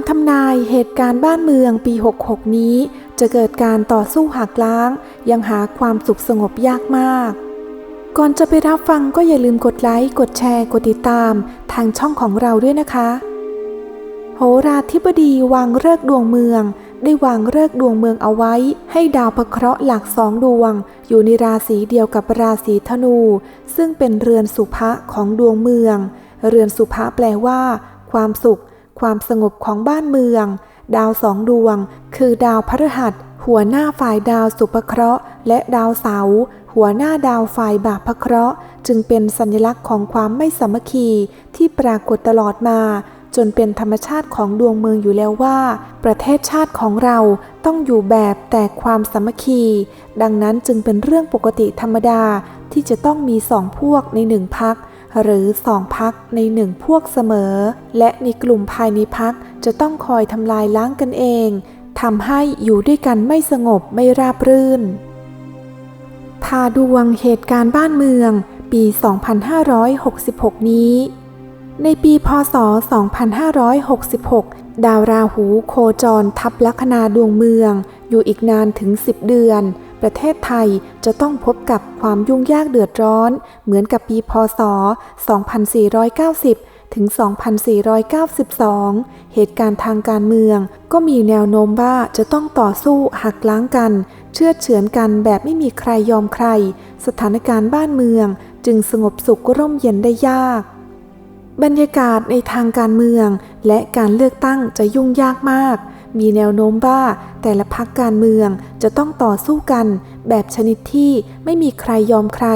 ำทำนายเหตุการณ์บ้านเมืองปี 66 นี้ จะเกิดการต่อสู้หักล้าง ยังหาความสุขสงบยากมาก ก่อนจะไปรับฟังก็อย่าลืมกดไลค์ กดแชร์ กดติดตาม ทางช่องของเราด้วยนะคะ โหราธิบดีวางเลิกดวงเมือง ได้วางเลิกดวงเมืองเอาไว้ ให้ดาวพระเคราะห์หลักสองดวง อยู่ในราศีเดียวกับราศีธนู ซึ่งเป็นเรือนสุภะของดวงเมือง เรือนสุภะแปลว่า ความสุข ความสงบของบ้านเมือง ดาวสองดวง คือดาวพฤหัส หัวหน้าฝ่ายดาวสุภเคราะห์ และดาวเสาร์หัวหน้าดาวฝ่ายบาปเคราะห์ จึงเป็นสัญลักษณ์ของความไม่สามัคคีที่ปรากฏตลอดมา จนเป็นธรรมชาติของดวงเมืองอยู่แล้วว่า ประเทศชาติของเราต้องอยู่แบบแต่ความสามัคคี ดังนั้นจึงเป็นเรื่องปกติธรรมดาที่จะต้องมีสองพวกในหนึ่งพัก หรือสองพักในหนึ่งพวกเสมอ และในกลุ่มภายในพักจะต้องคอยทำลายล้างกันเองทำให้อยู่ด้วยกันไม่สงบไม่ราบรื่น พาดวงเหตุการณ์บ้านเมือง ปี 2566 นี้ ในปีพศ 2566 ดาวราหูโคจรทับลัคนาดวงเมืองอยู่อีกนานถึง 10 เดือน ประเทศไทยจะต้องพบกับความยุ่งยากเดือดร้อน เหมือนกับปีพศ 2490ถึง 2492 เหตุการณ์ทางการเมือง ก็มีแนวโน้มว่าจะต้องต่อสู้หักล้างกัน เชื่อเฉือนกันแบบไม่มีใครยอมใคร สถานการณ์บ้านเมือง จึงสงบสุขร่มเย็นได้ยาก บรรยากาศในทางการเมือง และการเลือกตั้งจะยุ่งยากมาก มีแนวโน้มว่าแต่ละพักการเมืองจะต้องต่อสู้กัน แบบชนิดที่ไม่มีใครยอมใคร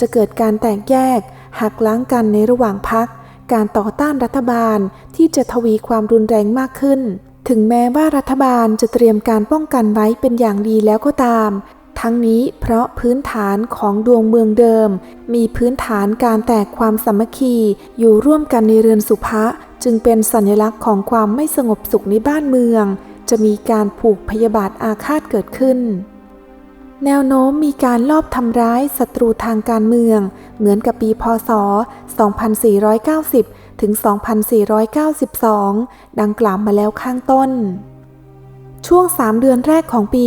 จะเกิดการแตกแยก หักล้างกันในระหว่างพัก การต่อต้านรัฐบาลที่จะทวีความรุนแรงมากขึ้น ถึงแม้ว่ารัฐบาลจะเตรียมการป้องกันไว้เป็นอย่างดีแล้วก็ตาม ทั้งนี้เพราะพื้นฐานของดวงเมืองเดิม มีพื้นฐานการแตกความสามัคคีอยู่ร่วมกันในเรือนสุภะจึงเป็นสัญลักษณ์ของความไม่สงบสุขในบ้านเมือง จะมีการผูกพยาบาทอาฆาตเกิดขึ้น แนวโน้มมีการลอบทำร้ายศัตรูทางการเมือง เหมือนกับปีพศ 2490 ถึง 2492 ดังกล่าวมาแล้วข้างต้น ช่วง 3 เดือนแรกของปี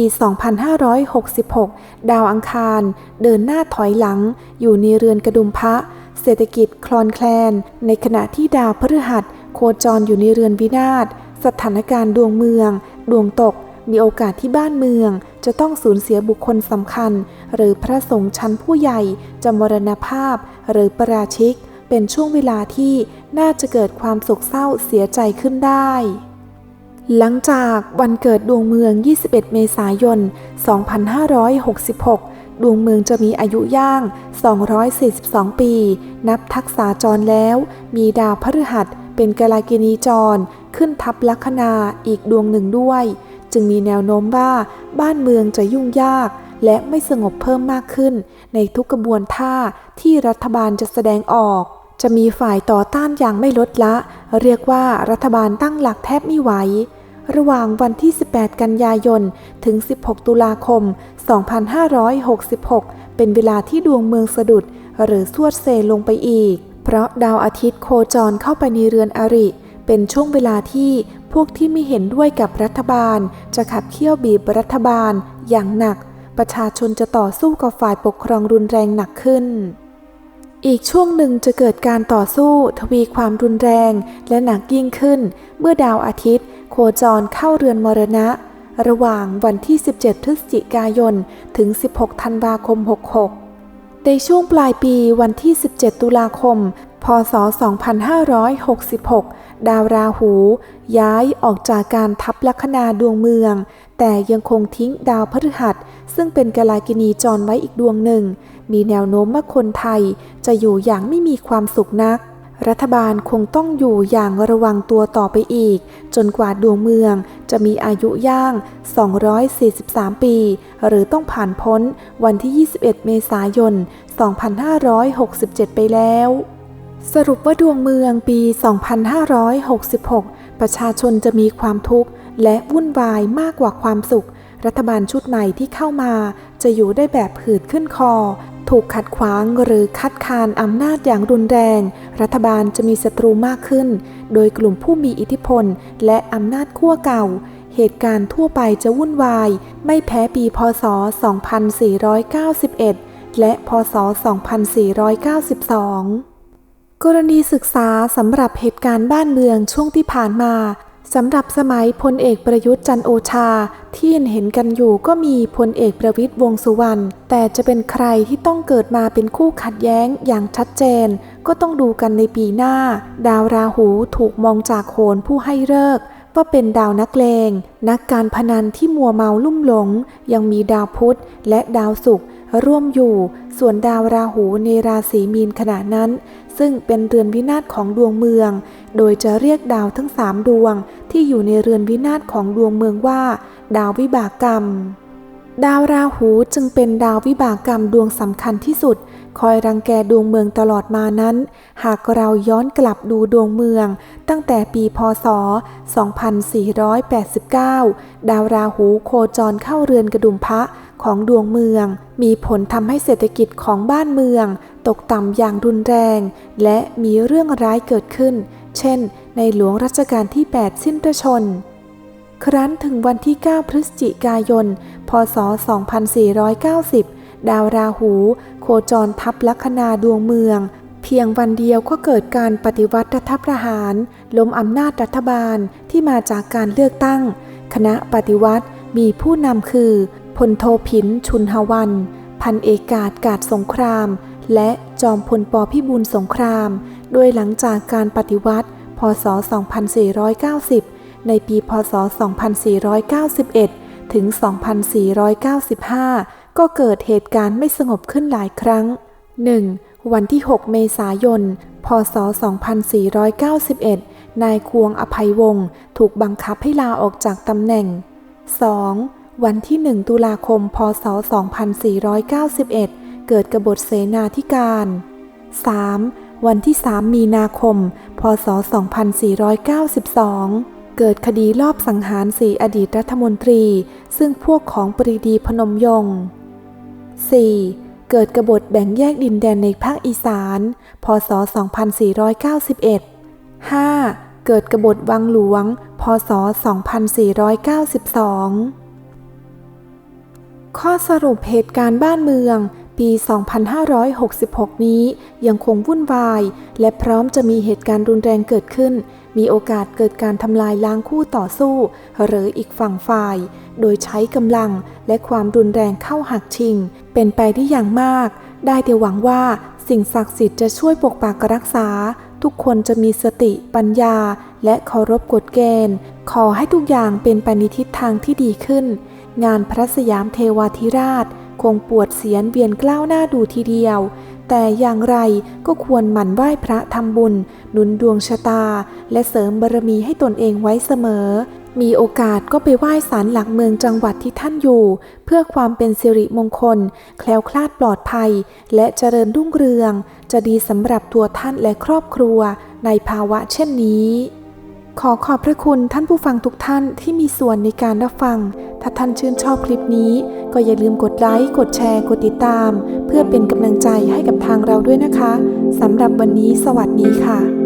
2566 ดาวอังคาร เดินหน้าถอยหลัง อยู่ในเรือนกระดุมพระ เศรษฐกิจคลอนแคลน ในขณะที่ดาวพฤหัส โคจรอยู่ในเรือนวินาศ สถานการณ์ดวงเมือง ดวงตก มีโอกาสที่บ้านเมือง จะต้องสูญเสียบุคคลสำคัญ หรือพระสงฆ์ชั้นผู้ใหญ่จะมรณภาพ หรือประราชิก เป็นช่วงเวลาที่น่าจะเกิดความโศกเศร้าเสียใจขึ้นได้ หลังจากวันเกิดดวงเมือง 21 เมษายน 2566 ดวงเมืองจะมีอายุย่าง 242 ปี นับทักษาจรแล้ว มีดาวพฤหัสเป็นกลากินีจร ขึ้นทับลัคนาอีกดวงหนึ่งด้วย จึงมีแนวโน้มว่าบ้านเมืองจะยุ่งยาก และไม่สงบเพิ่มมากขึ้น ในทุกกระบวนท่าที่รัฐบาลจะแสดงออก จะมีฝ่ายต่อต้านอย่างไม่ลดละ เรียกว่ารัฐบาลตั้งหลักแทบไม่ไหว ระหว่างวันที่ 18 กันยายน ถึง 16 ตุลาคม 2566 เป็นเวลาที่ดวงเมืองสะดุด หรือสวดเซลงไปอีก เพราะดาวอาทิตย์โคจรเข้าไปในเรือนอริ เป็นช่วงเวลาที่พวกที่ไม่เห็นด้วยกับรัฐบาล จะขับเคี่ยวบีบรัฐบาลอย่างหนัก ประชาชนจะต่อสู้กับฝ่ายปกครองรุนแรงหนักขึ้น อีกช่วงหนึ่งจะเกิดการต่อสู้ทวีความรุนแรงและหนักยิ่งขึ้น เมื่อดาวอาทิตย์ โคจรเข้าเรือนมรณะ ระหว่างวันที่ 17 พฤศจิกายน ถึง 16 ธันวาคม 66 ในช่วงปลายปีวันที่ 17 ตุลาคม พศ 2566 ดาวราหู ย้ายออกจากการทับลัคนาดวงเมือง แต่ยังคงทิ้งดาวพฤหัส ซึ่งเป็นกาลากินีจรไว้อีกดวงหนึ่ง มีแนวโน้มว่าคนไทยจะอยู่อย่างไม่มีความสุขนัก รัฐบาลคงต้องอยู่อย่างระวังตัวต่อไปอีก จนกว่าดวงเมืองจะมีอายุย่าง 243 ปี หรือต้องผ่านพ้นวันที่ 21 เมษายน 2567 ไปแล้ว สรุปว่าดวงเมืองปี 2566 ประชาชนจะมีความทุกข์และวุ่นวายมากกว่าความสุข รัฐบาลชุดใหม่ที่เข้ามาจะอยู่ได้แบบผืดขึ้นคอ ถูกขัดขวางหรือคัดค้านอำนาจอย่างรุนแรง รัฐบาลจะมีศัตรูมากขึ้น โดยกลุ่มผู้มีอิทธิพล และอำนาจขั้วเก่า เหตุการณ์ทั่วไปจะวุ่นวาย ไม่แพ้ปีพศ 2491 และพศ 2492 กรณีศึกษาสำหรับเหตุการณ์บ้านเมืองช่วงที่ผ่านมา สำหรับสมัยพลเอกประยุทธ์จันโอชา ที่เห็นเห็นกันอยู่ก็มีพลเอกประวิตยวงสุวรรณแต่จะเป็นใครที่ต้องเกิดมาเป็นคู่ขัดแย้งอย่างชัดเจน ก็ต้องดูกันในปีหน้า ดาวราหูถูกมองจากโหนผู้ให้เลิกว่าเป็นดาวนักเลง นักการพนันที่มัวเมาลุ่มหลง ยังมีดาวพุธและดาวศุกร์ ร่วมอยู่ ส่วนดาวราหูในราศีมีนขณะนั้น ซึ่งเป็นเรือนวินาศของดวงเมือง โดยจะเรียกดาวทั้งสามดวงที่อยู่ในเรือนวินาศของดวงเมืองว่า ดาววิบากกรรม ดาวราหูจึงเป็นดาววิบากกรรมดวงสำคัญที่สุด คอยรังแกดวงเมืองตลอดมานั้น หากเราย้อนกลับดูดวงเมือง ตั้งแต่ปีพศ 2489 ดาวราหูโคจรเข้าเรือนกระดุมพระของดวงเมือง มีผลทำให้เศรษฐกิจของบ้านเมือง ตกต่ำอย่างรุนแรง และมีเรื่องร้ายเกิดขึ้น เช่น ในหลวงรัชกาลที่ 8 สิ้นพระชน ครั้นถึงวันที่ 9 พฤศจิกายน พศ 2490 ดาวราหู โคจรทับลัคนาดวงเมือง เพียงวันเดียวก็เกิดการปฏิวัติรัฐประหาร ล้มอำนาจรัฐบาลที่มาจากการเลือกตั้ง คณะปฏิวัติมีผู้นำคือพลโทผินชุนหวัน พันเอกาศกาดสงคราม และจอมพลปพิบูลสงคราม โดยหลังจากการปฏิวัติ พศ 2490 ในปีพศ 2491 ถึง 2495 ก็เกิดเหตุการณ์ไม่สงบขึ้นหลายครั้ง 1. วันที่ 6 เมษายน พศ 2491 นายควงอภัยวงศ์ถูกบังคับให้ลาออกจากตำแหน่ง 2. วันที่ 1 ตุลาคม พศ 2491 เกิดกบฏเสนาธิการ 3. วันที่ 3 มีนาคม พศ 2492 เกิดคดีลอบสังหารสี่อดีตรัฐมนตรี ซึ่งพวกของปรีดีพนมยงค์ 4. เกิดกบฏแบ่งแยกดินแดนในภาคอีสาน พศ 2491 5. เกิดกบฏวังหลวง พศ 2492 ข้อสรุปเหตุการณ์บ้านเมือง ปี 2566 นี้ยังคงวุ่นวาย และพร้อมจะมีเหตุการณ์รุนแรงเกิดขึ้น มีโอกาสเกิดการทำลายล้างคู่ต่อสู้ หรืออีกฝั่งฝ่าย โดยใช้กำลังและความรุนแรงเข้าหักชิง เป็นไปได้อย่างมาก ได้แต่หวังว่าสิ่งศักดิ์สิทธิ์จะช่วยปกปักรักษา ทุกคนจะมีสติปัญญา และเคารพกฎเกณฑ์ ขอให้ทุกอย่างเป็นไปในทิศทางที่ดีขึ้น งานพระสยามเทวาธิราช คงปวดเสียนเวียนกล้าวหน้าดูทีเดียว แต่อย่างไรก็ควรหมั่นไหว้พระทำบุญ หนุนดวงชะตา และเสริมบารมีให้ตนเองไว้เสมอ มีโอกาสก็ไปไหว้ศาลหลักเมืองจังหวัดที่ท่านอยู่ เพื่อความเป็นสิริมงคล แคล้วคลาดปลอดภัย และเจริญรุ่งเรือง จะดีสำหรับตัวท่านและครอบครัว ในภาวะเช่นนี้ ขอขอบพระคุณท่านผู้ฟังทุกท่านที่มีส่วนในการรับฟัง ถ้าท่านชื่นชอบคลิปนี้ ก็อย่าลืมกดไลค์ กดแชร์ กดติดตาม เพื่อเป็นกำลังใจให้กับทางเราด้วยนะคะสำหรับวันนี้สวัสดีค่ะ